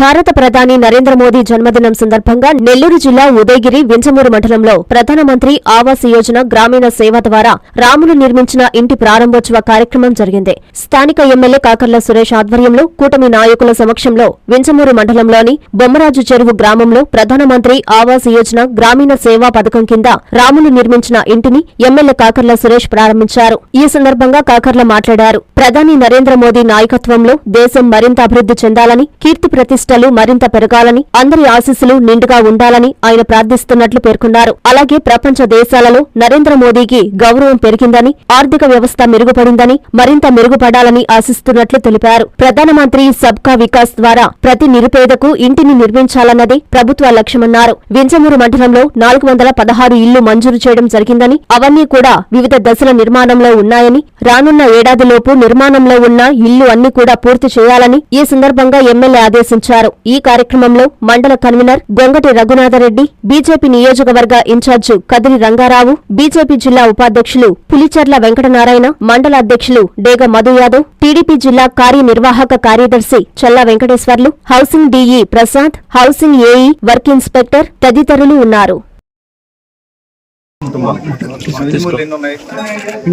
భారత ప్రధాని నరేంద్ర మోదీ జన్మదినం సందర్భంగా నెల్లూరు జిల్లా ఉదయగిరి వింజమూరు మండలంలో ప్రధానమంత్రి ఆవాస్ యోజన గ్రామీణ సేవ ద్వారా రాములు నిర్మించిన ఇంటి ప్రారంభోత్సవ కార్యక్రమం జరిగింది. స్థానిక ఎమ్మెల్యే కాకర్ల సురేష్ ఆధ్వర్యంలో కూటమి నాయకుల సమక్షంలో వింజమూరు మండలంలోని బొమ్మరాజు చెరువు గ్రామంలో ప్రధానమంత్రి ఆవాస్ యోజన గ్రామీణ సేవా పథకం కింద రాములు నిర్మించిన ఇంటిని ఎమ్మెల్యే కాకర్ల సురేష్ ప్రారంభించారు. ఈ సందర్భంగా కాకర్ల మాట్లాడారు. ప్రధాని నరేంద్ర మోదీ నాయకత్వంలో దేశం మరింత అభివృద్ధి చెందాలని కీర్తి ప్రతిష్టలు మరింత పెరగాలని అందరి ఆశీస్సులు నిండుగా ఉండాలని ఆయన ప్రార్థిస్తున్నట్లు పేర్కొన్నారు. అలాగే ప్రపంచ దేశాలలో నరేంద్ర మోదీకి గౌరవం పెరిగిందని ఆర్థిక వ్యవస్థ మెరుగుపడిందని మరింత మెరుగుపడాలని ఆశిస్తున్నట్లు తెలిపారు. ప్రధానమంత్రి సబ్కా వికాస్ ద్వారా ప్రతి నిరుపేదకు ఇంటిని నిర్మించాలన్నదే ప్రభుత్వ లక్ష్యమన్నారు. వింజమూరు మండలంలో నాలుగు వందల పదహారు ఇళ్ళు మంజూరు చేయడం జరిగిందని అవన్నీ కూడా వివిధ దశల నిర్మాణంలో ఉన్నాయని రానున్న ఏడాదిలోపు నిర్మాణంలో ఉన్న ఇళ్ళు అన్ని కూడా పూర్తి చేయాలని ఈ సందర్భంగా ఎమ్మెల్యే ఆదేశించారు. ఈ కార్యక్రమంలో మండల కన్వీనర్ గొంగటి రఘునాథరెడ్డి బీజేపీ నియోజకవర్గ ఇన్ఛార్జి కదిరి రంగారావు బీజేపీ జిల్లా ఉపాధ్యక్షులు పులిచెర్ల వెంకటనారాయణ మండల అధ్యక్షులు డేగ మధు యాదవ్ టీడీపీ జిల్లా కార్యనిర్వాహక కార్యదర్శి Challa Venkateswarlu housing DE Prasad housing AE work inspector తదితరులు ఉన్నారు.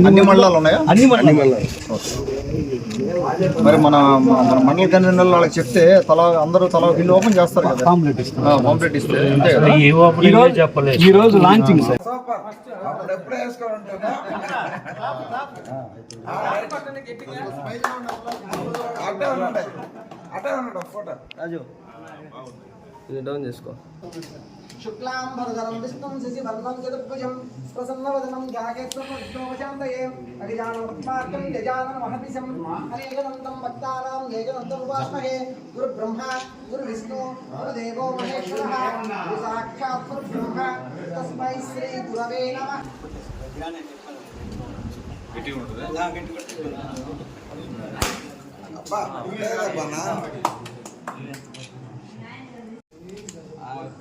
అన్ని మండలాలు ఉన్నాయా. అన్ని మరి మన మన మండల కన్వీనర్ వాళ్ళకి చెప్తే తల అందరూ తల బిల్లు ఓపెన్ చేస్తారు కదా. కాంప్లీట్ ఇస్తాం ఆ, పాంప్లెట్ ఇస్తే అంతే కదా? ఈ రోజు చెప్పలేదు. ఈ రోజు లాంచింగ్ సార్ ఇది డౌన్ చేసుకో శుక్లాంబరధరం విష్ణుం శశివర్ణం చతుర్భుజం ప్రసన్నవదనం ధ్యాయేత్వమోపశాంతయే అభిజానవత్మార్గం యజానన మహర్నిశం అనేకదంతం భక్తానాం ఏకదంతం ఉపాస్మహే గురు బ్రహ్మ గురు విష్ణు గురు దేవో మహేశ్వరః గురు సాక్షాత్ గురు బ్రహ్మ తస్మై శ్రీ గురవే నమః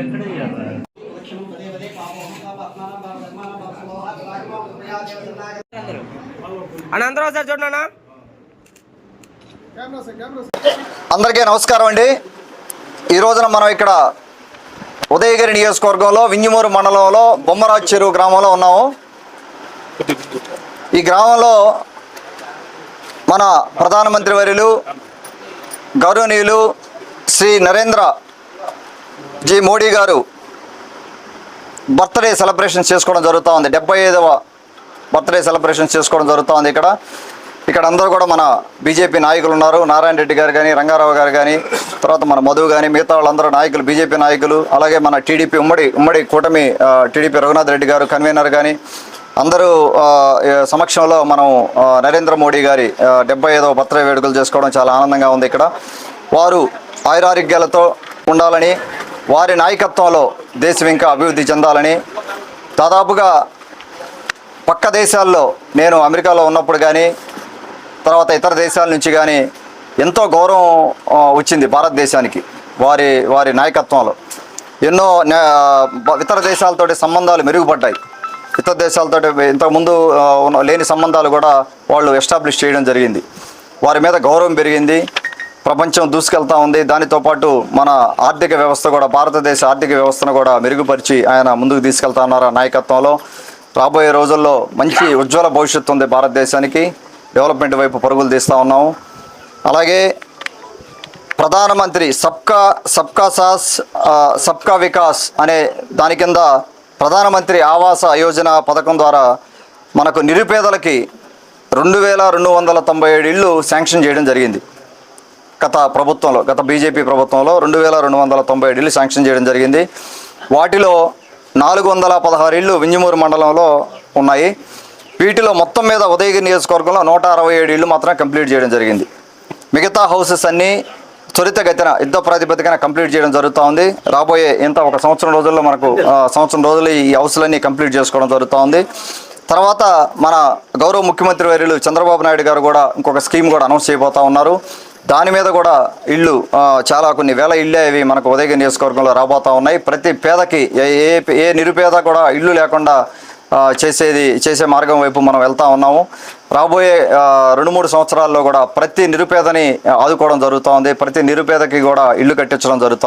ఎక్కడ చూడనా అందరికీ నమస్కారం అండి. ఈ రోజున మనం ఇక్కడ ఉదయగిరి నియోజకవర్గంలో వింజమూరు మండలంలో బొమ్మరాజు చెరువు గ్రామంలో ఉన్నాము. ఈ గ్రామంలో మన ప్రధానమంత్రి వర్యులు గౌరవనీయులు శ్రీ నరేంద్ర జీ మోడీ గారు బర్త్డే సెలబ్రేషన్ చేసుకోవడం జరుగుతూ ఉంది. డెబ్బై ఐదవ బర్త్డే సెలబ్రేషన్ చేసుకోవడం జరుగుతూ ఉంది ఇక్కడ. ఇక్కడ అందరూ కూడా మన బీజేపీ నాయకులు ఉన్నారు. నారాయణ రెడ్డి గారు కానీ రంగారావు గారు కానీ తర్వాత మన మధు కానీ మిగతా వాళ్ళందరూ నాయకులు బీజేపీ నాయకులు అలాగే మన టీడీపీ ఉమ్మడి ఉమ్మడి కూటమి టీడీపీ రఘునాథ్ రెడ్డి గారు కన్వీనర్ కానీ అందరూ సమక్షంలో మనం నరేంద్ర మోడీ గారి డెబ్బై ఐదవ పత్ర వేడుకలు చేసుకోవడం చాలా ఆనందంగా ఉంది ఇక్కడ. వారు ఆయురారోగ్యాలతో ఉండాలని వారి నాయకత్వంలో దేశం ఇంకా అభివృద్ధి చెందాలని దాదాపుగా పక్క దేశాల్లో నేను అమెరికాలో ఉన్నప్పుడు కానీ తర్వాత ఇతర దేశాల నుంచి కానీ ఎంతో గౌరవం వచ్చింది భారతదేశానికి వారి వారి నాయకత్వంలో. ఎన్నో ఇతర దేశాలతోటి సంబంధాలు మెరుగుపడ్డాయి. ఇతర దేశాలతో ఇంతకుముందు లేని సంబంధాలు కూడా వాళ్ళు ఎస్టాబ్లిష్ చేయడం జరిగింది. వారి మీద గౌరవం పెరిగింది. ప్రపంచం దూసుకెళ్తా ఉంది. దానితో పాటు మన ఆర్థిక వ్యవస్థ కూడా భారతదేశ ఆర్థిక వ్యవస్థను కూడా మెరుగుపరిచి ఆయన ముందుకు తీసుకెళ్తా ఉన్నారు ఆ నాయకత్వంలో. రాబోయే రోజుల్లో మంచి ఉజ్వల భవిష్యత్తు ఉంది భారతదేశానికి. డెవలప్మెంట్ వైపు పరుగులు తీస్తూ ఉన్నాము అలాగే ప్రధానమంత్రి సబ్కా సబ్కా సాస్ సబ్కా వికాస్ అనే దాని కింద ప్రధానమంత్రి ఆవాస యోజన పథకం ద్వారా మనకు నిరుపేదలకి రెండు వేల రెండు వందల తొంభై ఏడు ఇళ్ళు శాంక్షన్ చేయడం జరిగింది. గత ప్రభుత్వంలో గత బీజేపీ ప్రభుత్వంలో రెండు వేల రెండు వందల తొంభై ఏడు ఇళ్ళు శాంక్షన్ చేయడం జరిగింది. వాటిలో నాలుగు వందల పదహారు ఇళ్ళు వింజమూరు మండలంలో ఉన్నాయి. వీటిలో మొత్తం మీద ఉదయగిరి నియోజకవర్గంలో నూట అరవై ఏడు ఇళ్ళు మాత్రం కంప్లీట్ చేయడం జరిగింది. మిగతా హౌసెస్ అన్నీ త్వరితగతిన యుద్ధ ప్రాతిపదికన కంప్లీట్ చేయడం జరుగుతూ ఉంది రాబోయే ఇంత ఒక సంవత్సరం రోజుల్లో మనకు సంవత్సరం రోజులు ఈ హౌస్లన్నీ కంప్లీట్ చేసుకోవడం జరుగుతూ ఉంది తర్వాత మన గౌరవ ముఖ్యమంత్రి వర్యులు చంద్రబాబు నాయుడు గారు కూడా ఇంకొక స్కీమ్ కూడా అనౌన్స్ చేయబోతా ఉన్నారు. దాని మీద కూడా ఇళ్ళు చాలా కొన్ని వేల ఇళ్ళే అవి మనకు ఉదయగిరి నియోజకవర్గంలో రాబోతా ఉన్నాయి. ప్రతి పేదకి ఏ ఏ ఏ నిరుపేద కూడా ఇల్లు లేకుండా చేసేది చేసే మార్గం వైపు మనం వెళ్తూ ఉన్నాము. రాబోయే రెండు మూడు సంవత్సరాల్లో కూడా ప్రతి నిరుపేదని ఆదుకోవడం జరుగుతూ ఉంది ప్రతి నిరుపేదకి కూడా ఇల్లు కట్టించడం జరుగుతూ